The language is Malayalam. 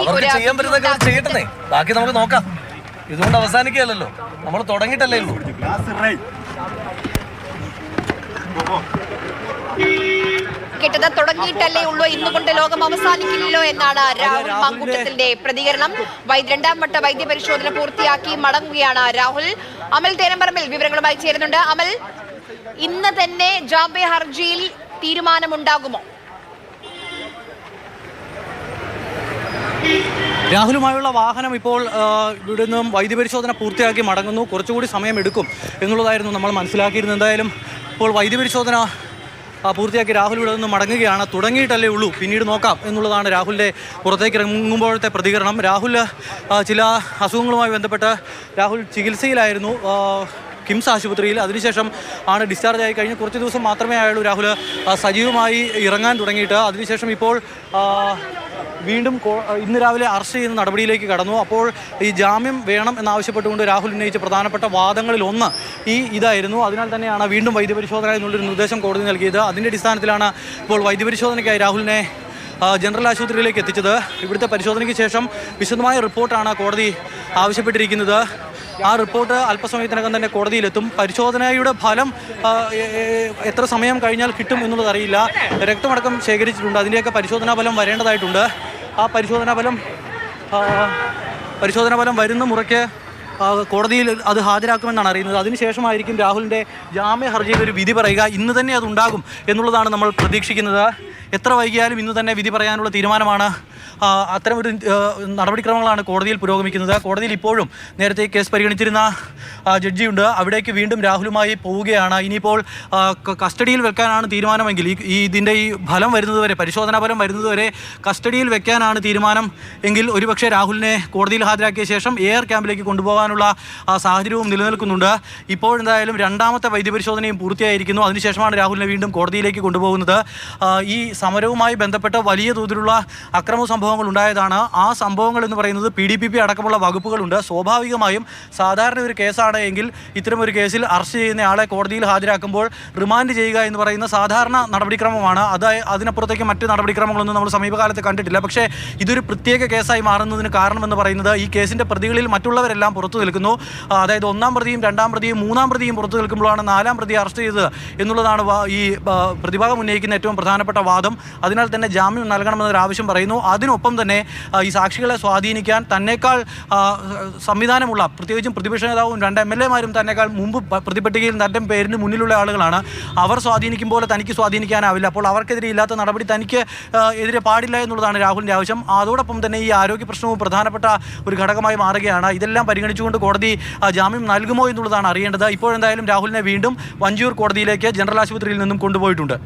അവർക്ക് ചെയ്യാൻ പറ്റുന്ന ചെയ്യട്ടെ. ബാക്കി നമുക്ക് നോക്കാം. ഇതുകൊണ്ട് അവസാനിക്കുകയല്ലോ നമ്മൾ തുടങ്ങിയിട്ടല്ലേ ഉള്ളൂ. കേട്ടത് തുടങ്ങിയിട്ടല്ലേ ഉള്ളൂ. ഇന്നുകൊണ്ട് ലോകം അവസാനിക്കില്ലല്ലോ എന്നാണ് രാഹുൽ മങ്കൂട്ടത്തിന്റെ പ്രതികരണം. വൈദ്യ രണ്ടാം വട്ട വൈദ്യപരിശോധന പൂർത്തിയാക്കി മടങ്ങുകയാണ് രാഹുൽ. അമൽ തേനമ്പറമ്പിൽ വിവരങ്ങളുമായി ചേരുന്നുണ്ട്. അമൽ ഇന്ന് തന്നെ ജാമ്യ ഹർജിയിൽ തീരുമാനമുണ്ടാകുമോ? രാഹുലുമായുള്ള വാഹനം ഇപ്പോൾ ഇവിടെ നിന്നും വൈദ്യപരിശോധന പൂർത്തിയാക്കി മടങ്ങുന്നു. കുറച്ചുകൂടി സമയമെടുക്കും എന്നുള്ളതായിരുന്നു നമ്മൾ മനസ്സിലാക്കിയിരുന്നത്. എന്തായാലും ഇപ്പോൾ വൈദ്യപരിശോധന പരിശോധന പൂർത്തിയാക്കി രാഹുൽ ഇവിടെ നിന്ന് മടങ്ങുകയാണ്. തുടങ്ങിയിട്ടല്ലേ ഉള്ളൂ. പിന്നീട് നോക്കാം എന്നുള്ളതാണ് രാഹുലിന്റെ പുറത്തേക്ക് ഇറങ്ങുമ്പോഴത്തെ പ്രതികരണം. രാഹുൽ ചില അസുഖങ്ങളുമായി ബന്ധപ്പെട്ട് രാഹുൽ ചികിത്സയിലായിരുന്നു കിംസ് ആശുപത്രിയിൽ. അതിനുശേഷം ആണ് ഡിസ്ചാർജ് ആയി കഴിഞ്ഞ് കുറച്ച് ദിവസം മാത്രമേ ആയുള്ളൂ രാഹുൽ സജീവമായി ഇറങ്ങാൻ തുടങ്ങിയിട്ട്. അതിനുശേഷം ഇപ്പോൾ വീണ്ടും ഇന്ന് രാവിലെ അറസ്റ്റ് ചെയ്യുന്ന നടപടിയിലേക്ക് കടന്നു. അപ്പോൾ ഈ ജാമ്യം വേണം എന്നാവശ്യപ്പെട്ടുകൊണ്ട് രാഹുൽ ഉന്നയിച്ച പ്രധാനപ്പെട്ട വാദങ്ങളിൽ ഒന്ന് ഈ ഇതായിരുന്നു. അതിനാൽ തന്നെയാണ് വീണ്ടും വൈദ്യപരിശോധന എന്നുള്ളൊരു നിർദ്ദേശം കോടതി നൽകിയത്. അതിന്റെ അടിസ്ഥാനത്തിലാണ് ഇപ്പോൾ വൈദ്യപരിശോധനയ്ക്കായി രാഹുലിനെ ജനറൽ ആശുപത്രിയിലേക്ക് എത്തിച്ചത്. ഇവിടുത്തെ പരിശോധനയ്ക്ക് ശേഷം വിശദമായ റിപ്പോർട്ടാണ് കോടതി ആവശ്യപ്പെട്ടിരിക്കുന്നത്. ആ റിപ്പോർട്ട് അല്പസമയത്തിനകം തന്നെ കോടതിയിലെത്തും. പരിശോധനയുടെ ഫലം എത്ര സമയം കഴിഞ്ഞാൽ കിട്ടും എന്നുള്ളത് അറിയില്ല. രക്തമടക്കം ശേഖരിച്ചിട്ടുണ്ട്. അതിന്റെയൊക്കെ പരിശോധനാ ഫലം വരേണ്ടതായിട്ടുണ്ട്. ആ പരിശോധനാ ഫലം പരിശോധനാ ഫലം വരുന്ന മുറയ്ക്ക് കോടതിയിൽ അത് ഹാജരാക്കുമെന്നാണ് അറിയുന്നത്. അതിനുശേഷമായിരിക്കും രാഹുലിന്റെ ജാമ്യ ഹർജിയിൽ ഒരു വിധി പറയുക. ഇന്ന് തന്നെ അതുണ്ടാകും എന്നുള്ളതാണ് നമ്മൾ പ്രതീക്ഷിക്കുന്നത്. എത്ര വൈകിയാലും ഇന്ന് തന്നെ വിധി പറയാനുള്ള തീരുമാനമാണ് ആ, ഒരു നടപടിക്രമങ്ങളാണ് കോടതിയിൽ പുരോഗമിക്കുന്നത്. കോടതിയിൽ ഇപ്പോഴും നേരത്തെ കേസ് പരിഗണിച്ചിരുന്ന ജഡ്ജിയുണ്ട്. അവിടേക്ക് വീണ്ടും രാഹുലുമായി പോവുകയാണ്. ഇനിയിപ്പോൾ കസ്റ്റഡിയിൽ വെക്കാനാണ് തീരുമാനമെങ്കിൽ ഈ ഇതിന്റെ ഈ ഫലം വരുന്നതുവരെ പരിശോധനാ ഫലം വരുന്നതുവരെ കസ്റ്റഡിയിൽ വെക്കാനാണ് തീരുമാനം എങ്കിൽ ഒരുപക്ഷെ രാഹുലിനെ കോടതിയിൽ ഹാജരാക്കിയ ശേഷം എയർ ക്യാമ്പിലേക്ക് കൊണ്ടുപോകാനുള്ള സാഹചര്യവും നിലനിൽക്കുന്നുണ്ട്. ഇപ്പോഴെന്തായാലും രണ്ടാമത്തെ വൈദ്യപരിശോധനയും പൂർത്തിയായിരിക്കുന്നു. അതിനുശേഷമാണ് രാഹുലിനെ വീണ്ടും കോടതിയിലേക്ക് കൊണ്ടുപോകുന്നത്. ഈ സമരവുമായി ബന്ധപ്പെട്ട് വലിയ തോതിലുള്ള അക്രമ സംഭവങ്ങൾ ഉണ്ടായതാണ് ആ സംഭവങ്ങൾ എന്ന് പറയുന്നത് പി ഡി പി പി അടക്കമുള്ള വകുപ്പുകളുണ്ട്. സ്വാഭാവികമായും സാധാരണ ഒരു കേസാണ് എങ്കിൽ ഇത്തരം ഒരു കേസിൽ അറസ്റ്റ് ചെയ്യുന്ന ആളെ കോടതിയിൽ ഹാജരാക്കുമ്പോൾ റിമാൻഡ് ചെയ്യുക എന്ന് പറയുന്ന സാധാരണ നടപടിക്രമമാണ്. അത് അതിനപ്പുറത്തേക്ക് മറ്റ് നടപടിക്രമങ്ങളൊന്നും നമ്മൾ സമീപകാലത്ത് കണ്ടിട്ടില്ല. പക്ഷേ ഇതൊരു പ്രത്യേക കേസായി മാറുന്നതിന് കാരണമെന്ന് പറയുന്നത് ഈ കേസിന്റെ പ്രതികളിൽ മറ്റുള്ളവരെല്ലാം പുറത്തു നിൽക്കുന്നു. അതായത് ഒന്നാം പ്രതിയും രണ്ടാം പ്രതിയും മൂന്നാം പ്രതിയും പുറത്തു നിൽക്കുമ്പോഴാണ് നാലാം പ്രതി അറസ്റ്റ് ചെയ്തത് എന്നുള്ളതാണ് ഈ പ്രതിഭാഗം ഉന്നയിക്കുന്ന ഏറ്റവും പ്രധാനപ്പെട്ട വാദം. അതിനാൽ തന്നെ ജാമ്യം നൽകണമെന്നൊരു ആവശ്യം പറയുന്നു. അതിനൊപ്പം തന്നെ ഈ സാക്ഷികളെ സ്വാധീനിക്കാൻ തന്നെക്കാൾ സംവിധാനമുള്ള പ്രത്യേകിച്ചും പ്രതിപക്ഷ നേതാവും രണ്ട് എം എൽ എമാരും തന്നെക്കാൾ മുമ്പ് പ്രതിപട്ടികയിൽ തന്റെ പേരിന് മുന്നിലുള്ള ആളുകളാണ്. അവർ സ്വാധീനിക്കും പോലെ തനിക്ക് സ്വാധീനിക്കാനാവില്ല. അപ്പോൾ അവർക്കെതിരെ ഇല്ലാത്ത നടപടി തനിക്ക് എതിരെ പാടില്ല എന്നുള്ളതാണ് രാഹുലിന്റെ ആവശ്യം. അതോടൊപ്പം തന്നെ ഈ ആരോഗ്യ പ്രശ്നവും പ്രധാനപ്പെട്ട ഒരു ഘടകമായി മാറുകയാണ്. ഇതെല്ലാം പരിഗണിച്ചുകൊണ്ട് കോടതി ജാമ്യം നൽകുമോ എന്നുള്ളതാണ് അറിയേണ്ടത്. ഇപ്പോഴെന്തായാലും രാഹുലിനെ വീണ്ടും വഞ്ചിയൂർ കോടതിയിലേക്ക് ജനറൽ ആശുപത്രിയിൽ നിന്നും കൊണ്ടുപോയിട്ടുണ്ട്.